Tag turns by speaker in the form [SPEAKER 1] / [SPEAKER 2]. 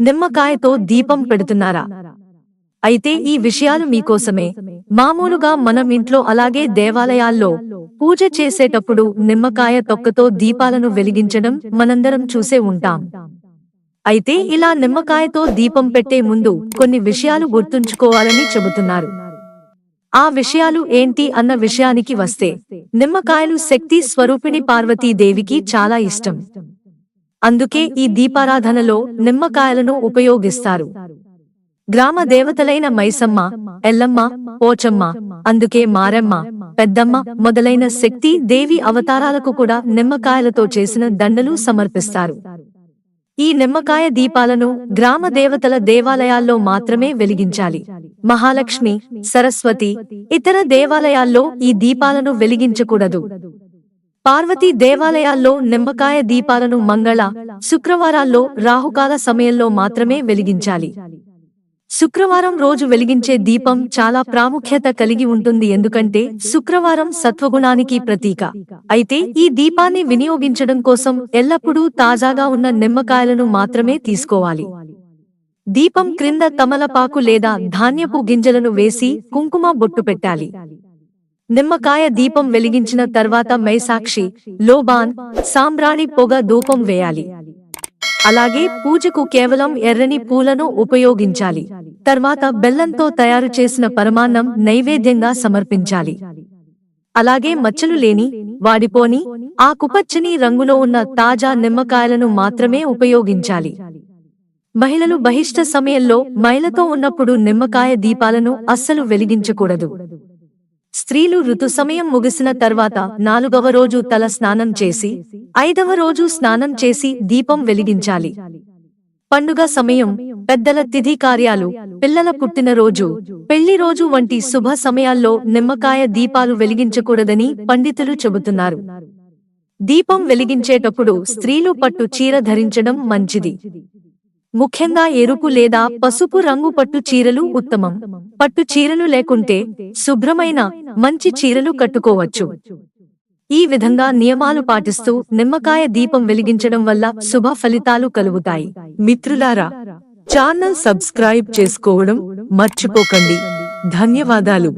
[SPEAKER 1] నిమ్మకాయతో దీపం పెడుతున్నారా? అయితే ఈ విషయాలు మీకోసమే. మామూలుగా మనం ఇంట్లో అలాగే దేవాలయాల్లో పూజ చేసేటప్పుడు నిమ్మకాయ తొక్కతో దీపాలను వెలిగించడం మనందరం చూసే ఉంటాం. అయితే ఇలా నిమ్మకాయతో దీపం పెట్టే ముందు కొన్ని విషయాలు గుర్తుంచుకోవాలని చెబుతున్నారు. ఆ విషయాలు ఏంటి అన్న విషయానికి వస్తే నిమ్మకాయలు శక్తి స్వరూపిణి పార్వతీదేవికి చాలా ఇష్టం. అందుకే ఈ దీపారాధనలో నిమ్మకాయలను ఉపయోగిస్తారు. గ్రామ దేవతలైన మైసమ్మ ఎల్లమ్మ పోచమ్మ అందుకే మారెమ్మ పెద్దమ్మ మొదలైన శక్తి దేవి అవతారాలకు కూడా నిమ్మకాయలతో చేసిన దండలు సమర్పిస్తారు. ఈ నిమ్మకాయ దీపాలను గ్రామ దేవతల దేవాలయాల్లో మాత్రమే వెలిగించాలి. మహాలక్ష్మి సరస్వతి ఇతర దేవాలయాల్లో ఈ దీపాలను వెలిగించకూడదు. పార్వతీ దేవాలయాల్లో నిమ్మకాయ దీపాలను మంగళ శుక్రవారాల్లో రాహుకాల సమయంలో మాత్రమే వెలిగించాలి. శుక్రవారం రోజు వెలిగించే దీపం చాలా ప్రాముఖ్యత కలిగి ఉంటుంది ఎందుకంటే శుక్రవారం సత్వగుణానికి ప్రతీక. అయితే ఈ దీపాన్ని వినియోగించడం కోసం ఎల్లప్పుడూ తాజాగా ఉన్న నిమ్మకాయలను మాత్రమే తీసుకోవాలి. దీపం క్రింద తమలపాకు లేదా ధాన్యపు గింజలను వేసి కుంకుమ బొట్టు పెట్టాలి. నిమ్మకాయ దీపం వెలిగించిన తర్వాత మైసాక్షి లోబాన్ సాంబ్రాణి పొగ ధూపం వేయాలి. అలాగే పూజకు కేవలం ఎర్రని పూలను ఉపయోగించాలి. తర్వాత బెల్లంతో తయారు చేసిన పరమాన్నం నైవేద్యంగా సమర్పించాలి. అలాగే మచ్చలు లేని వాడిపోని ఆకుపచ్చని రంగులో ఉన్న తాజా నిమ్మకాయలను మాత్రమే ఉపయోగించాలి. మహిళలు బహిష్ట సమయంలో మైలతో ఉన్నప్పుడు నిమ్మకాయ దీపాలను అస్సలు వెలిగించకూడదు. స్త్రీలు ఋతు సమయం ముగిసిన తర్వాత నాలుగవ రోజు తల స్నానం చేసి ఐదవ రోజు స్నానం చేసి దీపం వెలిగించాలి. పండుగ సమయం పెద్దల తిథి కార్యాలు పిల్లల పుట్టినరోజు పెళ్ళి రోజు వంటి శుభ సమయాల్లో నిమ్మకాయ దీపాలు వెలిగించకూడదని పండితులు చెబుతున్నారు. దీపం వెలిగించేటప్పుడు స్త్రీలు పట్టు చీర ధరించడం మంచిది. ముఖ్యంగా ఎరుపు లేదా పసుపు రంగు పట్టు చీరలు ఉత్తమం. పట్టు చీరలు లేకుంటే శుభ్రమైన మంచి చీరలు కట్టుకోవచ్చు. ఈ విధంగా నియమాలు పాటిస్తూ నిమ్మకాయ దీపం వెలిగించడం వల్ల శుభ ఫలితాలు కలుగుతాయి. మిత్రులారా ఛానల్ సబ్స్క్రైబ్ చేసుకోవడం మర్చిపోకండి. ధన్యవాదాలు.